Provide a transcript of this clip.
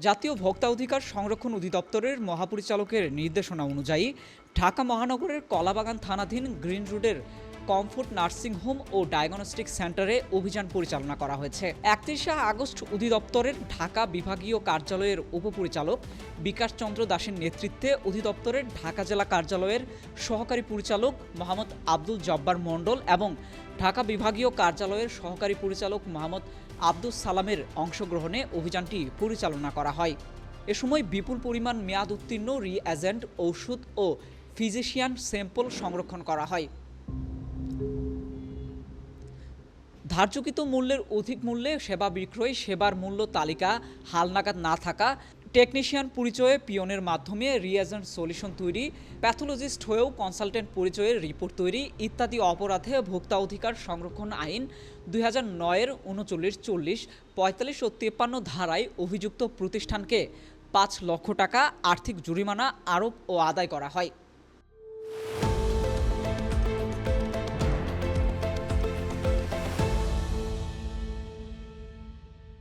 জাতীয় ভোক্তা অধিকার সংরক্ষণ অধিদপ্তরের মহাপরিচালকের নির্দেশনা অনুযায়ী ঢাকা মহানগরের কলাবাগান থানাধীন গ্রিন রোডের কমফোর্ট নার্সিং হোম ও ডায়াগনস্টিক সেন্টারে অভিযান পরিচালনা করা হয়েছে। একত্রিশে আগস্ট অধিদপ্তরের ঢাকা বিভাগীয় কার্যালয়ের উপপরিচালক বিকাশ চন্দ্র দাসের নেতৃত্বে অধিদপ্তরের ঢাকা জেলা কার্যালয়ের সহকারী পরিচালক মোহাম্মদ আব্দুল জব্বার মণ্ডল এবং ঢাকা বিভাগীয় কার্যালয়ের সহকারী পরিচালক মোহাম্মদ আব্দুল সালামের অংশগ্রহণে অভিযানটি পরিচালনা করা হয়। এ সময় বিপুল পরিমাণ মেয়াদ উত্তীর্ণ, রিএজেন্ট, ঔষধ ও ফিজিশিয়ান স্যাম্পল সংরক্ষণ করা হয়। ধার্যকৃত মূল্যের অধিক মূল্যে সেবা বিক্রয়, সেবার মূল্য তালিকা হালনাগাদ না থাকা, টেকনিশিয়ান পরিচয়ে পিয়নের মাধ্যমে রিএজেন্ট সলিউশন তৈরি, প্যাথোলজিস্ট হয়েও কনসালটেন্ট পরিচয়ের রিপোর্ট তৈরি ইত্যাদি অপরাধে ভোক্তা অধিকার সংরক্ষণ আইন দুই হাজার নয়ের উনচল্লিশ চল্লিশ পঁয়তাল্লিশ ও তেপ্পান্ন ধারায় অভিযুক্ত প্রতিষ্ঠানকে পাঁচ লক্ষ টাকা আর্থিক জরিমানা আরোপ ও আদায় করা হয়।